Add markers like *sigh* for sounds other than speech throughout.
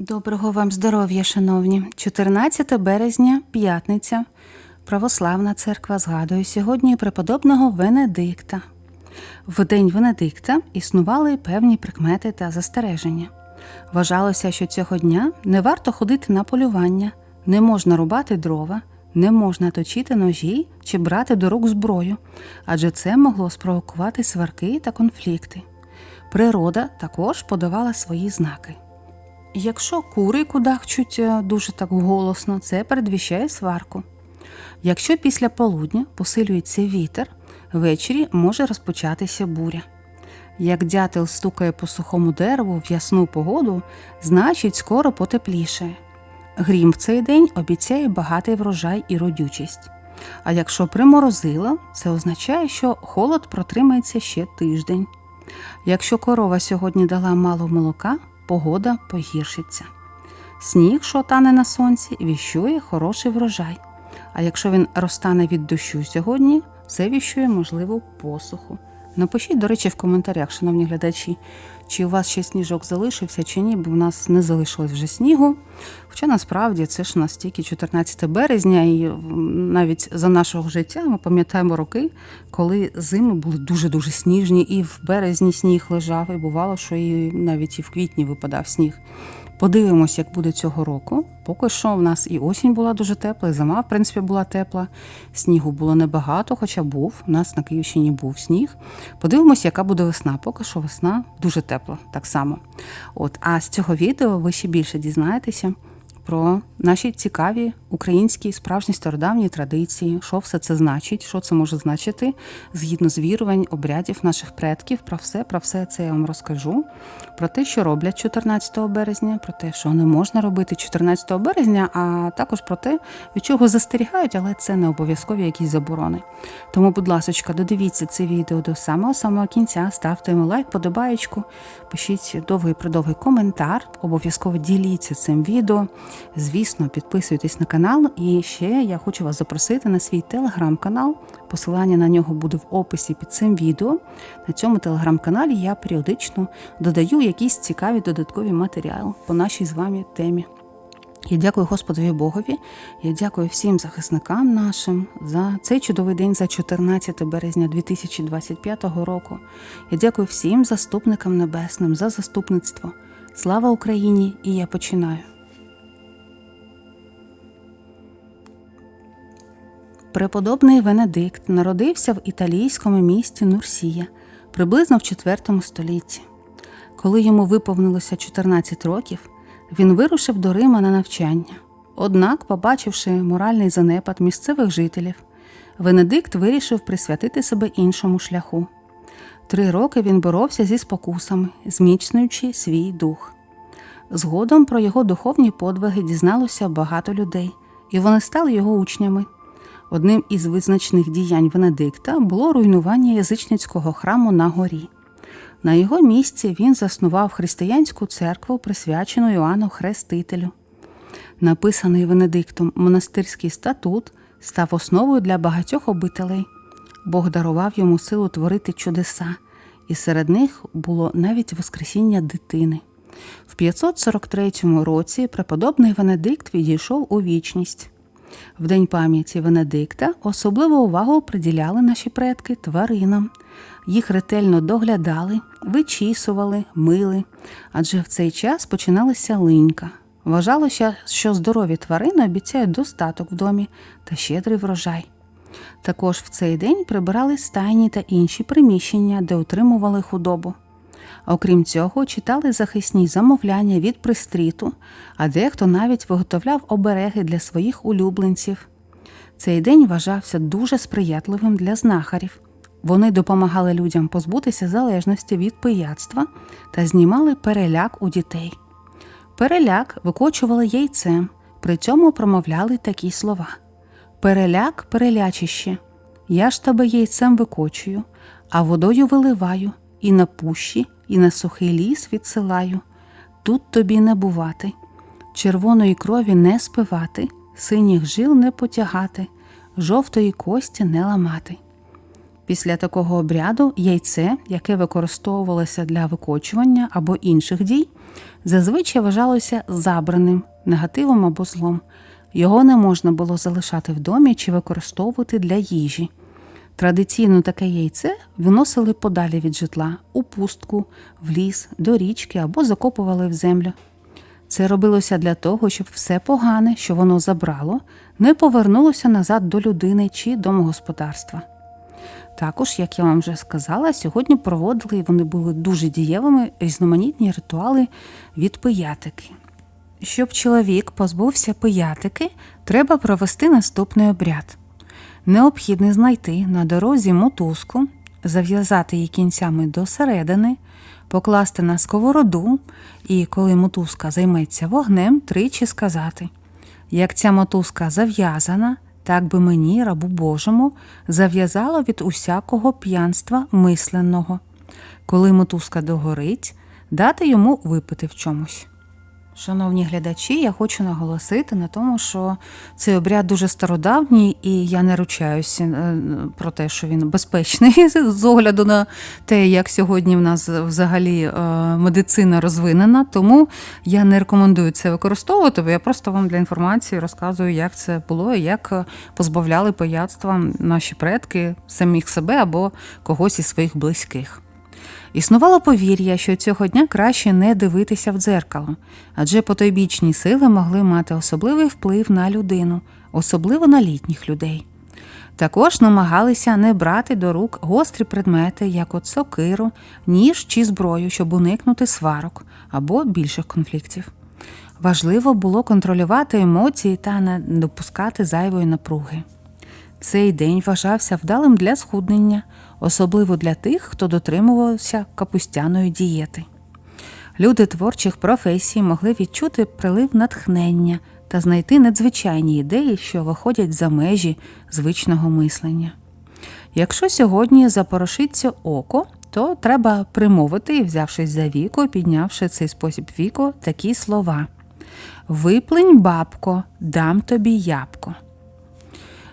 Доброго вам здоров'я, шановні. 14 березня, п'ятниця. Православна церква згадує сьогодні преподобного Венедикта. В день Венедикта існували певні прикмети та застереження. Вважалося, що цього дня не варто ходити на полювання, не можна рубати дрова, не можна точити ножі чи брати до рук зброю, адже це могло спровокувати сварки та конфлікти. Природа також подавала свої знаки. Якщо кури кудахчуть е, дуже так голосно, це передвіщає сварку. Якщо після полудня посилюється вітер, ввечері може розпочатися буря. Як дятел стукає по сухому дереву в ясну погоду, значить скоро потеплішає. Грім в цей день обіцяє багатий врожай і родючість. А якщо приморозило, це означає, що холод протримається ще тиждень. Якщо корова сьогодні дала мало молока, погода погіршиться. Сніг, що тане на сонці, віщує хороший врожай. А якщо він розтане від дощу сьогодні, це віщує можливу посуху. Напишіть, до речі, в коментарях, шановні глядачі, чи у вас ще сніжок залишився, чи ні, бо в нас не залишилось вже снігу. Хоча насправді це ж у нас тільки 14 березня, і навіть за нашого життя ми пам'ятаємо роки, коли зими були дуже-дуже сніжні, і в березні сніг лежав, і бувало, що і навіть і в квітні випадав сніг. Подивимось, як буде цього року. Поки що в нас і осінь була дуже тепла, і зима, в принципі, була тепла. Снігу було небагато, хоча був. У нас на Київщині був сніг. Подивимось, яка буде весна. Поки що весна дуже тепла, так само. От, а з цього відео ви ще більше дізнаєтеся про наші цікаві українські справжні стародавні традиції, що все це значить, що це може значити згідно з вірувань, обрядів наших предків. Про все, про все це я вам розкажу. Про те, що роблять 14 березня, про те, що не можна робити 14 березня, а також про те, від чого застерігають, але це не обов'язкові якісь заборони. Тому, будь ласка, додивіться це відео до самого самого кінця, ставте йому лайк, подобаєчку, пишіть довгий придовгий коментар, обов'язково діліться цим відео. Звісно, підписуйтесь на канал. І ще я хочу вас запросити на свій телеграм-канал. Посилання на нього буде в описі під цим відео. На цьому телеграм-каналі я періодично додаю якісь цікаві додаткові матеріали по нашій з вами темі. Я дякую Господові Богові. Я дякую всім захисникам нашим за цей чудовий день, за 14 березня 2025 року. Я дякую всім заступникам небесним за заступництво. Слава Україні! І я починаю. Преподобний Венедикт народився в італійському місті Нурсія приблизно в IV столітті. Коли йому виповнилося 14 років, він вирушив до Рима на навчання. Однак, побачивши моральний занепад місцевих жителів, Венедикт вирішив присвятити себе іншому шляху. Три роки він боровся зі спокусами, зміцнюючи свій дух. Згодом про його духовні подвиги дізналося багато людей, і вони стали його учнями. Одним із визначних діянь Венедикта було руйнування язичницького храму на горі. На його місці він заснував християнську церкву, присвячену Іоанну Хрестителю. Написаний Венедиктом монастирський статут став основою для багатьох обителей. Бог дарував йому силу творити чудеса, і серед них було навіть Воскресіння дитини. В 543 році преподобний Венедикт відійшов у вічність. В День пам'яті Венедикта особливу увагу приділяли наші предки тваринам. Їх ретельно доглядали, вичісували, мили, адже в цей час починалася линька. Вважалося, що здорові тварини обіцяють достаток в домі та щедрий врожай. Також в цей день прибирали стайні та інші приміщення, де утримували худобу. Окрім цього, читали захисні замовляння від пристріту, а дехто навіть виготовляв обереги для своїх улюбленців. Цей день вважався дуже сприятливим для знахарів. Вони допомагали людям позбутися залежності від пияцтва та знімали переляк у дітей. Переляк викочували яйцем, при цьому промовляли такі слова: Переляк, перелячище, я ж тебе яйцем викочую, а водою виливаю, і на пущі, і на сухий ліс відсилаю. Тут тобі не бувати, червоної крові не спивати, синіх жил не потягати, жовтої кості не ламати. Після такого обряду яйце, яке використовувалося для викочування або інших дій, зазвичай вважалося забраним, негативом або злом. Його не можна було залишати в домі чи використовувати для їжі. Традиційно таке яйце виносили подалі від житла у пустку, в ліс, до річки або закопували в землю. Це робилося для того, щоб все погане, що воно забрало, не повернулося назад до людини чи домогосподарства. Також, як я вам вже сказала, сьогодні проводили і вони були дуже дієвими різноманітні ритуали від пиятики. Щоб чоловік позбувся пиятики, треба провести наступний обряд. Необхідно знайти на дорозі мотузку, зав'язати її кінцями до середини, покласти на сковороду і, коли мотузка займеться вогнем, тричі сказати: Як ця мотузка зав'язана, так би мені, рабу Божому, зав'язало від усякого п'янства мисленного. Коли мотузка догорить, дати йому випити в чомусь. Шановні глядачі, я хочу наголосити на тому, що цей обряд дуже стародавній, і я не ручаюся е, про те, що він безпечний *laughs* з огляду на те, як сьогодні в нас взагалі е, медицина розвинена. Тому я не рекомендую це використовувати, бо я просто вам для інформації розказую, як це було і як позбавляли пияцтва наші предки самих себе або когось із своїх близьких. Існувало повір'я, що цього дня краще не дивитися в дзеркало, адже потойбічні сили могли мати особливий вплив на людину, особливо на літніх людей. Також намагалися не брати до рук гострі предмети, як от сокиру, ніж чи зброю, щоб уникнути сварок або більших конфліктів. Важливо було контролювати емоції та не допускати зайвої напруги. Цей день вважався вдалим для схуднення, особливо для тих, хто дотримувався капустяної дієти. Люди творчих професій могли відчути прилив натхнення та знайти надзвичайні ідеї, що виходять за межі звичного мислення. Якщо сьогодні запорошиться око, то треба примовити, взявшись за віко, піднявши цей спосіб віко, такі слова: Виплинь, бабко, дам тобі ябко.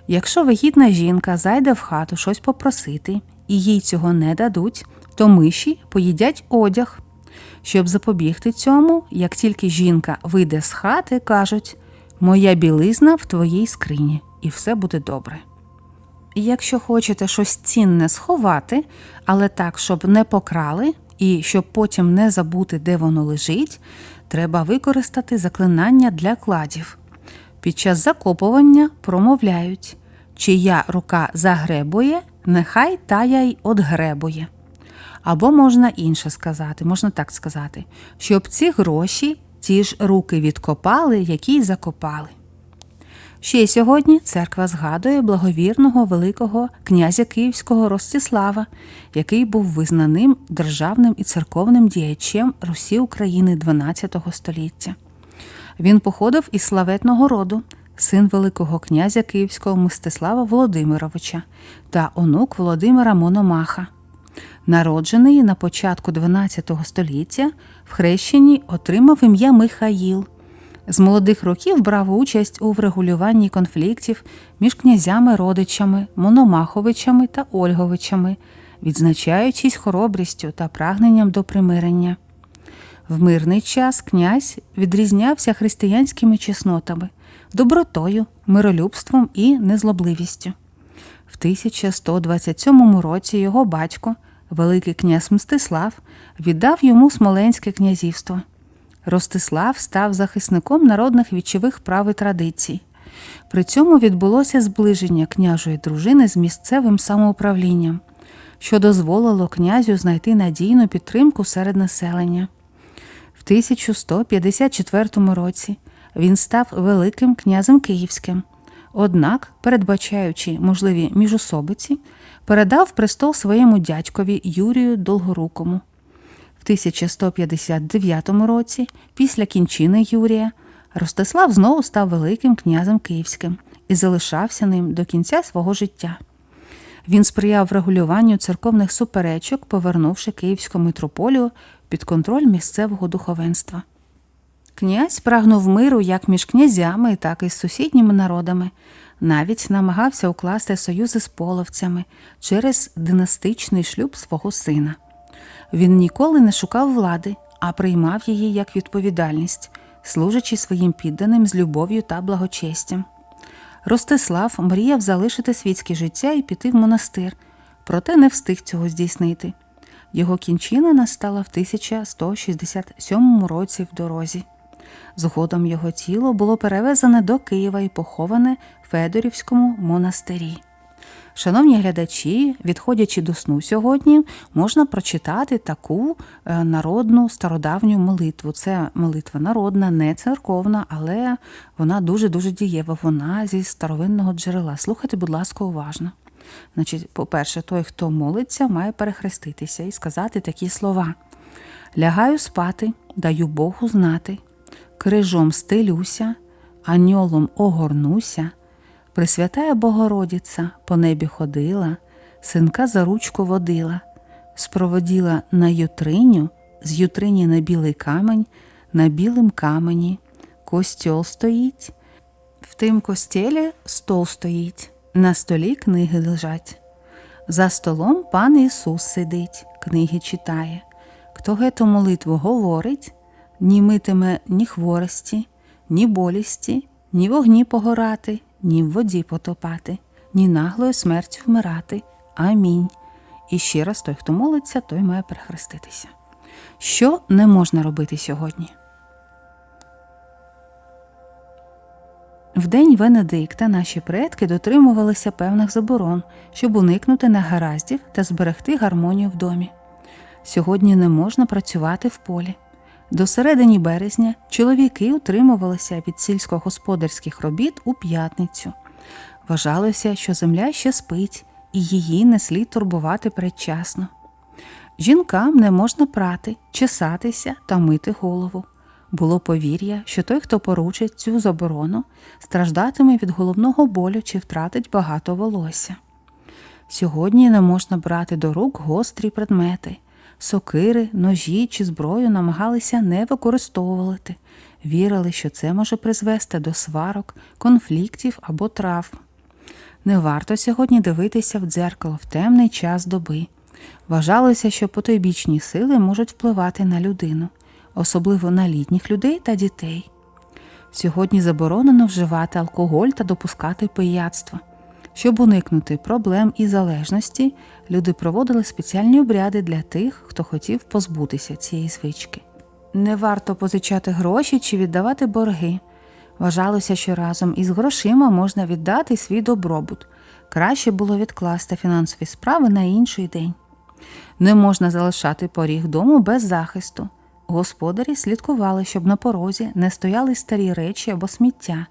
Якщо вагітна жінка зайде в хату щось попросити, і їй цього не дадуть, то миші поїдять одяг. Щоб запобігти цьому, як тільки жінка вийде з хати, кажуть Моя білизна в твоїй скрині, і все буде добре. Якщо хочете щось цінне сховати, але так, щоб не покрали, і щоб потім не забути, де воно лежить, треба використати заклинання для кладів. Під час закопування промовляють чия рука загребує, нехай тая й одгребує. Або можна інше сказати, можна так сказати, щоб ці гроші ті ж руки відкопали, які й закопали. Ще сьогодні церква згадує благовірного Великого князя Київського Ростислава, який був визнаним державним і церковним діячем Русі України XII століття. Він походив із славетного роду, син Великого князя Київського Мстислава Володимировича та онук Володимира Мономаха. Народжений на початку XII століття в хрещенні отримав ім'я Михаїл. З молодих років брав участь у врегулюванні конфліктів між князями-родичами, Мономаховичами та Ольговичами, відзначаючись хоробрістю та прагненням до примирення. В мирний час князь відрізнявся християнськими чеснотами, добротою, миролюбством і незлобливістю. В 1127 році його батько, Великий князь Мстислав, віддав йому Смоленське князівство. Ростислав став захисником народних вічових прав і традицій. При цьому відбулося зближення княжої дружини з місцевим самоуправлінням, що дозволило князю знайти надійну підтримку серед населення. В 1154 році він став Великим князем Київським. Однак, передбачаючи можливі міжособиці, передав престол своєму дядькові Юрію Долгорукому. В 1159 році, після кінчини Юрія, Ростислав знову став Великим князем Київським і залишався ним до кінця свого життя. Він сприяв регулюванню церковних суперечок, повернувши Київську митрополію під контроль місцевого духовенства. Князь прагнув миру як між князями, так і з сусідніми народами. Навіть намагався укласти союзи з половцями через династичний шлюб свого сина. Він ніколи не шукав влади, а приймав її як відповідальність, служачи своїм підданим з любов'ю та благочестям. Ростислав мріяв залишити світське життя і піти в монастир, проте не встиг цього здійснити. Його кінчина настала в 1167 році в дорозі. Згодом його тіло було перевезене до Києва і поховане в Федорівському монастирі. Шановні глядачі, відходячи до сну сьогодні, можна прочитати таку е, народну стародавню молитву. Це молитва народна, не церковна, але вона дуже-дуже дієва. Вона зі старовинного джерела. Слухайте, будь ласка, уважно. Значить, по-перше, той, хто молиться, має перехреститися і сказати такі слова: Лягаю спати, даю Богу знати, крижом стелюся, аньолом огорнуся. Пресвятая Богородиця по небі ходила, синка за ручку водила, спроводіла на ютриню, з ютрині на білий камень, на білим камені. Костьол стоїть, в тим костєлі стол стоїть, на столі книги лежать. За столом пан Ісус сидить, книги читає. Хто гету молитву говорить, ні митиме ні хворості, ні болісті, ні вогні погорати, ні в воді потопати, ні наглою смертю вмирати. Амінь. І ще раз той, хто молиться, той має перехреститися. Що не можна робити сьогодні? В день Венедикта наші предки дотримувалися певних заборон, щоб уникнути негараздів та зберегти гармонію в домі. Сьогодні не можна працювати в полі. До середини березня чоловіки утримувалися від сільськогосподарських робіт у п'ятницю. Вважалося, що земля ще спить, і її не слід турбувати передчасно. Жінкам не можна прати, чесатися та мити голову. Було повір'я, що той, хто поручить цю заборону, страждатиме від головного болю чи втратить багато волосся. Сьогодні не можна брати до рук гострі предмети. Сокири, ножі чи зброю намагалися не використовувати, вірили, що це може призвести до сварок, конфліктів або травм. Не варто сьогодні дивитися в дзеркало в темний час доби. Вважалося, що потойбічні сили можуть впливати на людину, особливо на літніх людей та дітей. Сьогодні заборонено вживати алкоголь та допускати пияцтво. Щоб уникнути проблем і залежності, люди проводили спеціальні обряди для тих, хто хотів позбутися цієї звички. Не варто позичати гроші чи віддавати борги. Вважалося, що разом із грошима можна віддати свій добробут. Краще було відкласти фінансові справи на інший день. Не можна залишати поріг дому без захисту. Господарі слідкували, щоб на порозі не стояли старі речі або сміття.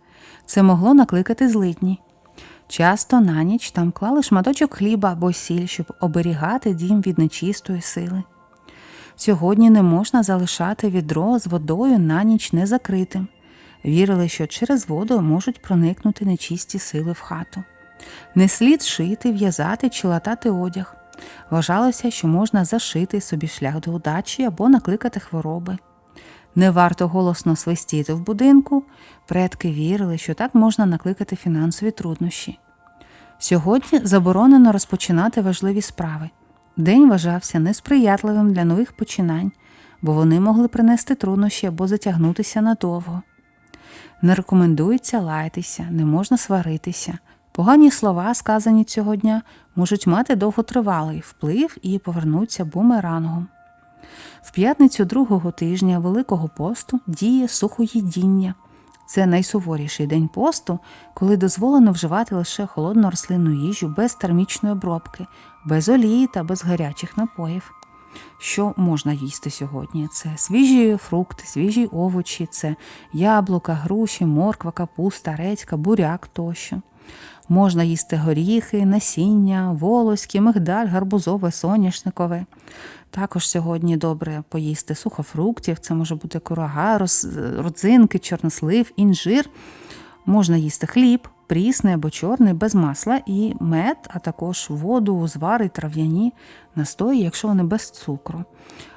Це могло накликати злидні. Часто на ніч там клали шматочок хліба або сіль, щоб оберігати дім від нечистої сили. Сьогодні не можна залишати відро з водою на ніч незакритим. Вірили, що через воду можуть проникнути нечисті сили в хату. Не слід шити, в'язати чи латати одяг. Вважалося, що можна зашити собі шлях до удачі або накликати хвороби. Не варто голосно свистіти в будинку, предки вірили, що так можна накликати фінансові труднощі. Сьогодні заборонено розпочинати важливі справи. День вважався несприятливим для нових починань, бо вони могли принести труднощі або затягнутися надовго. Не рекомендується лаятися, не можна сваритися. Погані слова, сказані цього дня, можуть мати довготривалий вплив і повернуться бумерангом. В п'ятницю другого тижня Великого посту діє сухоїдіння. Це найсуворіший день посту, коли дозволено вживати лише холодну рослинну їжу без термічної обробки, без олії та без гарячих напоїв. Що можна їсти сьогодні? Це свіжі фрукти, свіжі овочі, це яблука, груші, морква, капуста, редька, буряк тощо. Можна їсти горіхи, насіння, волоські, мигдаль, гарбузове, соняшникове. Також сьогодні добре поїсти сухофруктів, це може бути курага, родзинки, чорнослив, інжир. Можна їсти хліб, прісний або чорний, без масла, і мед, а також воду, звари, трав'яні настої, якщо вони без цукру.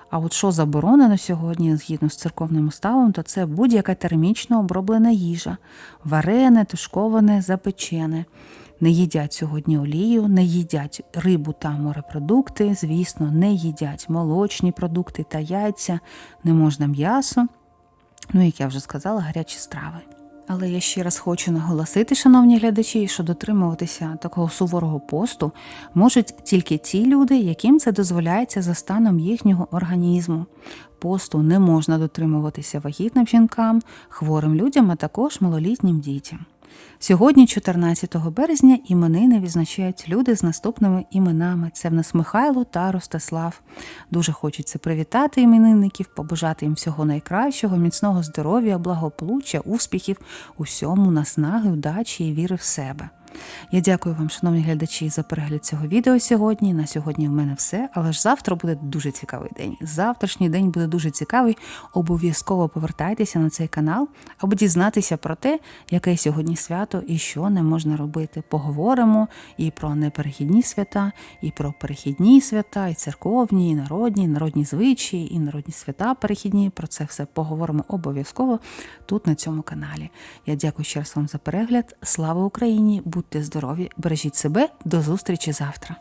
А от що заборонено сьогодні, згідно з церковним уставом, то це будь-яка термічно оброблена їжа, варене, тушковане, запечене. Не їдять сьогодні олію, не їдять рибу та морепродукти, звісно, не їдять молочні продукти та яйця, не можна м'ясо. Ну, як я вже сказала, гарячі страви. Але я ще раз хочу наголосити, шановні глядачі, що дотримуватися такого суворого посту можуть тільки ті люди, яким це дозволяється за станом їхнього організму. Посту не можна дотримуватися вагітним жінкам, хворим людям, а також малолітнім дітям. Сьогодні, 14 березня, іменини відзначають люди з наступними іменами. Це в нас Михайло та Ростислав. Дуже хочеться привітати іменинників, побажати їм всього найкращого, міцного здоров'я, благополуччя, успіхів, усьому наснаги, удачі і віри в себе. Я дякую вам, шановні глядачі, за перегляд цього відео сьогодні. На сьогодні в мене все, але ж завтра буде дуже цікавий день. Завтрашній день буде дуже цікавий. Обов'язково повертайтеся на цей канал, аби дізнатися про те, яке сьогодні свято і що не можна робити. Поговоримо і про неперехідні свята, і про перехідні свята, і церковні, і народні, і народні звичаї, і народні свята перехідні. Про це все поговоримо обов'язково тут на цьому каналі. Я дякую ще раз вам за перегляд. Слава Україні! Будьте здорові, бережіть себе. До зустрічі завтра.